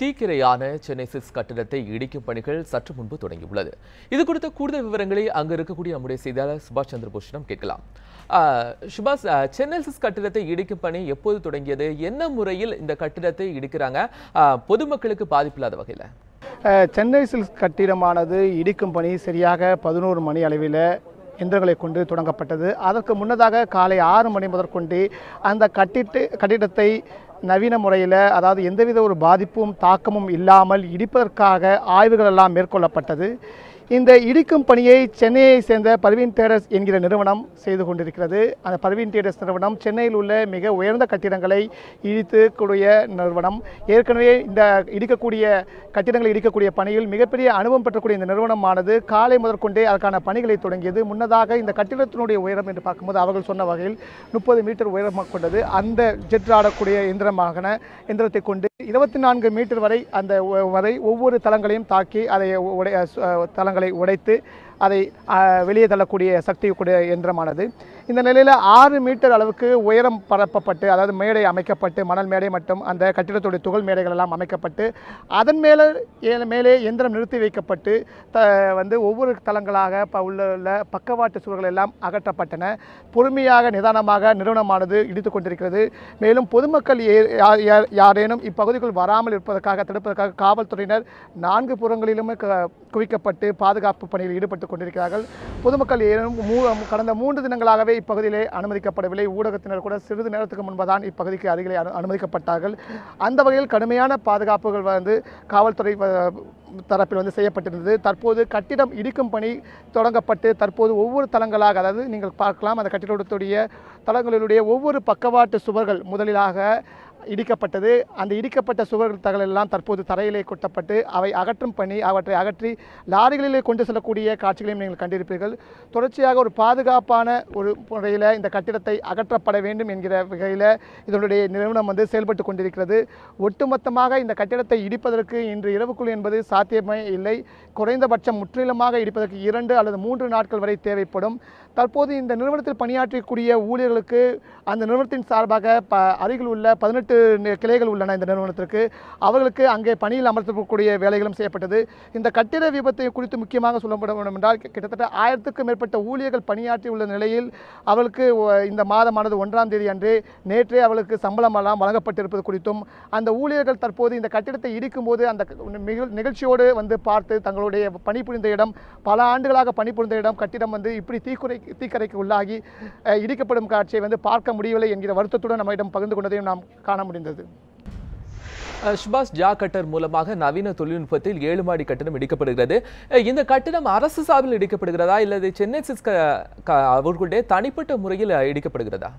தீக்கிரையான Chennai six கட்டிடத்தை இடிக்கும் பணிகள் சற்று முன்பு தொடங்கியுள்ளது. இது குறித்த கூடுதல் விவரங்களை அங்கு இருக்கக்கூடிய நம்முடைய செய்தியாளர் சுபாஷ் சந்திர கேட்கலாம். சுபாஷ் சென்னை சிக்ஸ் கட்டிடத்தை இடிக்கும் பணி எப்போது தொடங்கியது? என்ன முறையில் இந்த கட்டிடத்தை இடிக்கிறாங்க? பொதுமக்களுக்கு பாதிப்பில்லாத வகையில். சென்னை சில்ஸ் கட்டிடமானது இடிக்கும் பணி சரியாக பதினோரு மணி அளவில் எந்திரங்களை கொண்டு தொடங்கப்பட்டது. அதற்கு முன்னதாக காலை ஆறு மணி முதற்கொண்டு அந்த கட்டிட்டு கட்டிடத்தை நவீன முறையில் அதாவது எந்தவித ஒரு பாதிப்பும் தாக்கமும் இல்லாமல் இடிப்பதற்காக ஆய்வுகள் எல்லாம் மேற்கொள்ளப்பட்டது. இந்த இடிக்கும் பணியை சென்னையை சேர்ந்த பர்வீன் டேடர்ஸ் என்கிற நிறுவனம் செய்து கொண்டிருக்கிறது. அந்த பர்வீன் தேடர்ஸ் நிறுவனம் சென்னையில் உள்ள மிக உயர்ந்த கட்டிடங்களை இடித்துக்கூடிய நிறுவனம். ஏற்கனவே இந்த இடிக்கக்கூடிய கட்டிடங்களை இடிக்கக்கூடிய பணியில் மிகப்பெரிய அனுபவம் பெற்றக்கூடிய இந்த நிறுவனமானது காலை முதற்கொண்டே அதற்கான பணிகளை தொடங்கியது. முன்னதாக இந்த கட்டிடத்தினுடைய உயரம் என்று பார்க்கும்போது அவர்கள் சொன்ன வகையில் முப்பது மீட்டர் உயரம் கொண்டது. அந்த ஜெட் ஆடக்கூடிய இயந்திரமாக இயந்திரத்தை கொண்டு இருபத்தி நான்கு மீட்டர் வரை அந்த வரை ஒவ்வொரு தளங்களையும் தாக்கி அதை உடை தளங்களை உடைத்து அதை வெளியே தள்ளக்கூடிய சக்தி கூடிய இயந்திரமானது. இந்த நிலையில் ஆறு மீட்டர் அளவுக்கு உயரம் பரப்பப்பட்டு அதாவது மேடை அமைக்கப்பட்டு மணல் மேடை மற்றும் அந்த கட்டிடத்துடைய துகள் மேடைகள் எல்லாம் அமைக்கப்பட்டு அதன் மேலே மேலே எந்திரம் நிறுத்தி வைக்கப்பட்டு த வந்து ஒவ்வொரு தளங்களாக ப உள்ள உள்ள பக்கவாட்டு சுவர்கள் எல்லாம் அகற்றப்பட்டன. பொறுமையாக நிதானமாக நிறுவனமானது இடித்து கொண்டிருக்கிறது. மேலும் பொதுமக்கள் ஏ- யாரேனும் இப்பகுதிக்குள் வராமல் இருப்பதற்காக தடுப்பதற்காக காவல்துறையினர் நான்கு புறங்களிலுமே க- குவிக்கப்பட்டு பாதுகாப்பு பணியில் ஈடுபட்டு கொண்டிருக்கிறார்கள். பொதுமக்கள் ஏனும் மூ கடந்த மூன்று தினங்களாகவே இப்பகுதியிலே அனுமதிக்கப்படவில்லை. ஊடகத்தினர் கூட சிறிது நேரத்துக்கு முன்புதான் இப்பகுதிக்கு அருகிலே அனு அனுமதிக்கப்பட்டார்கள். அந்த வகையில் கடுமையான பாதுகாப்புகள் வந்து காவல்துறை தரப்பில் வந்து செய்யப்பட்டிருந்தது. தற்போது கட்டிடம் இடிக்கும் பணி தொடங்கப்பட்டு தற்போது ஒவ்வொரு தளங்களாக அதாவது நீங்கள் பார்க்கலாம் அந்த கட்டிடத்துடைய தளங்களினுடைய ஒவ்வொரு பக்கவாட்டு சுவர்கள் முதலிலாக இடிக்கப்பட்டது. அந்த இடிக்கப்பட்ட சுவர்கள் தகவலெல்லாம் தற்போது தரையிலே கொட்டப்பட்டு அவை அகற்றும் பணி அவற்றை அகற்றி லாரிகளிலே கொண்டு செல்லக்கூடிய காட்சிகளையும் நீங்கள் கண்டிருப்பீர்கள். தொடர்ச்சியாக ஒரு பாதுகாப்பான ஒரு முறையில் இந்த கட்டிடத்தை அகற்றப்பட வேண்டும் என்கிற வகையில் இதனுடைய நிறுவனம் வந்து செயல்பட்டு கொண்டிருக்கிறது. ஒட்டுமொத்தமாக இந்த கட்டிடத்தை இடிப்பதற்கு இன்று இரவுக்குள் என்பது சாத்தியமே இல்லை. குறைந்தபட்சம் முற்றிலுமாக இடிப்பதற்கு இரண்டு அல்லது மூன்று நாட்கள் வரை தேவைப்படும். தற்போது இந்த நிறுவனத்தில் பணியாற்றக்கூடிய ஊழியர்களுக்கு அந்த நிறுவனத்தின் சார்பாக ப அருகில் உள்ள பதினெட்டு கிளைகள் உள்ளன இந்த நிறுவனத்திற்கு. அவர்களுக்கு அங்கே பணியில் அமர்த்தக்கூடிய வேலைகளும் செய்யப்பட்டது. இந்த கட்டிட விபத்தை குறித்து முக்கியமாக சொல்லப்பட வேண்டும் என்றால் கிட்டத்தட்ட ஆயிரத்துக்கும் மேற்பட்ட ஊழியர்கள் பணியாற்றி உள்ள நிலையில் அவளுக்கு இந்த மாதமானது ஒன்றாம் தேதி அன்று நேற்றே அவளுக்கு சம்பளம் எல்லாம் வழங்கப்பட்டிருப்பது குறித்தும் அந்த ஊழியர்கள் தற்போது இந்த கட்டிடத்தை இடிக்கும்போது அந்த நிகழ்- நிகழ்ச்சியோடு வந்து பார்த்து தங்களுடைய பணிபுரிந்த இடம் பல ஆண்டுகளாக பணிபுரிந்த இடம் கட்டிடம் வந்து இப்படி தீக்குறை தீக்கரைக்கு உள்ளாகி இடிக்கப்படும் காட்சியை வந்து பார்க்க முடியவில்லை என்கிற வருத்தத்துடன் நம்மிடம் பகிர்ந்து கொண்டதையும் நாம் காண முடிந்தது. சுபாஷ் ஜா கட்டர் மூலமாக நவீன தொழில்நுட்பத்தில் ஏழு மாடி கட்டணம் இடிக்கப்படுகிறது. இந்த கட்டணம் அரசு சார்பில் இடிக்கப்படுகிறதா? இல்லது சென்னை சிஸ்க அவர்களுடைய தனிப்பட்ட முறையில் இடிக்கப்படுகிறதா?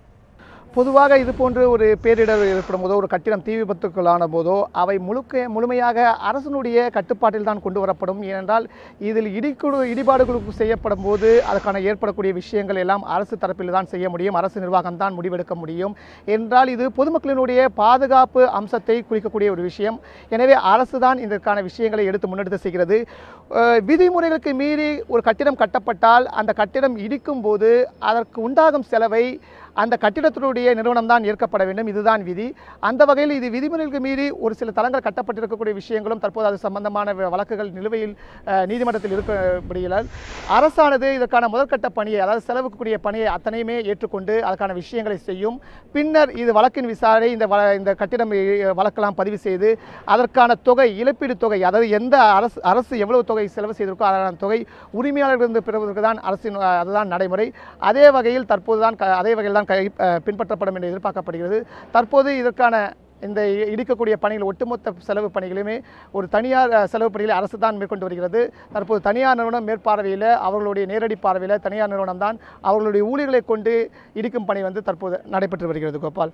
பொதுவாக இது போன்று ஒரு பேரிடர் ஏற்படும் போதோ ஒரு கட்டிடம் தீ விபத்துக்குள்ளான போதோ அவை முழுக்க முழுமையாக அரசனுடைய கட்டுப்பாட்டில் தான் கொண்டு வரப்படும். ஏனென்றால் இதில் இடிக்குழு இடிபாடுகளுக்கு செய்யப்படும் போது அதற்கான ஏற்படக்கூடிய விஷயங்கள் எல்லாம் அரசு தரப்பில் தான் செய்ய முடியும். அரசு நிர்வாகம் தான் முடிவெடுக்க முடியும். என்றால் இது பொதுமக்களினுடைய பாதுகாப்பு அம்சத்தை குறிக்கக்கூடிய ஒரு விஷயம். எனவே அரசு தான் இதற்கான விஷயங்களை எடுத்து முன்னெடுத்து செய்கிறது. விதிமுறைகளுக்கு மீறி ஒரு கட்டிடம் கட்டப்பட்டால் அந்த கட்டிடம் இடிக்கும் போது அதற்கு உண்டாகும் செலவை அந்த கட்டிடத்தினுடைய நிறுவனம் தான் ஏற்கப்பட வேண்டும். இதுதான் விதி. அந்த வகையில் இது விதிமுறைகளுக்கு மீறி ஒரு சில தளங்கள் கட்டப்பட்டிருக்கக்கூடிய விஷயங்களும் தற்போது அது சம்பந்தமான வழக்குகள் நிலுவையில் நீதிமன்றத்தில் இருக்கப்படுகிறார் அரசானது இதற்கான முதற்கட்ட பணியை அதாவது செலவுக்குரிய பணியை அத்தனையுமே ஏற்றுக்கொண்டு அதற்கான விஷயங்களை செய்யும். பின்னர் இது வழக்கின் விசாரணை இந்த வ- இந்த கட்டிடம் வழக்கெல்லாம் பதிவு செய்து அதற்கான தொகை இழப்பீடு தொகை அதாவது எந்த அரசு அரசு எவ்வளவு தொகை செலவு செய்திருக்கோ அதற்கான தொகை உரிமையாளர்களிருந்து பெறுவதற்கு தான் அரசின் அதுதான் நடைமுறை. அதே வகையில் தற்போது தான் அதே வகையில் தான் கை பின்பற்றப்படும் என்று எதிர்பார்க்கப்படுகிறது. தற்போது இதற்கான இந்த இடிக்கக்கூடிய பணிகள் ஒட்டுமொத்த செலவு பணிகளுமே ஒரு தனியார் செலவு பணிகளை அரசு தான் மேற்கொண்டு வருகிறது. தற்போது தனியார் நிறுவனம் மேற்பார்வையில் அவர்களுடைய நேரடி பார்வையில் தனியார் நிறுவனம் தான் அவர்களுடைய ஊழியர்களை கொண்டு இடிக்கும் பணி வந்து தற்போது நடைபெற்று வருகிறது கோபால்.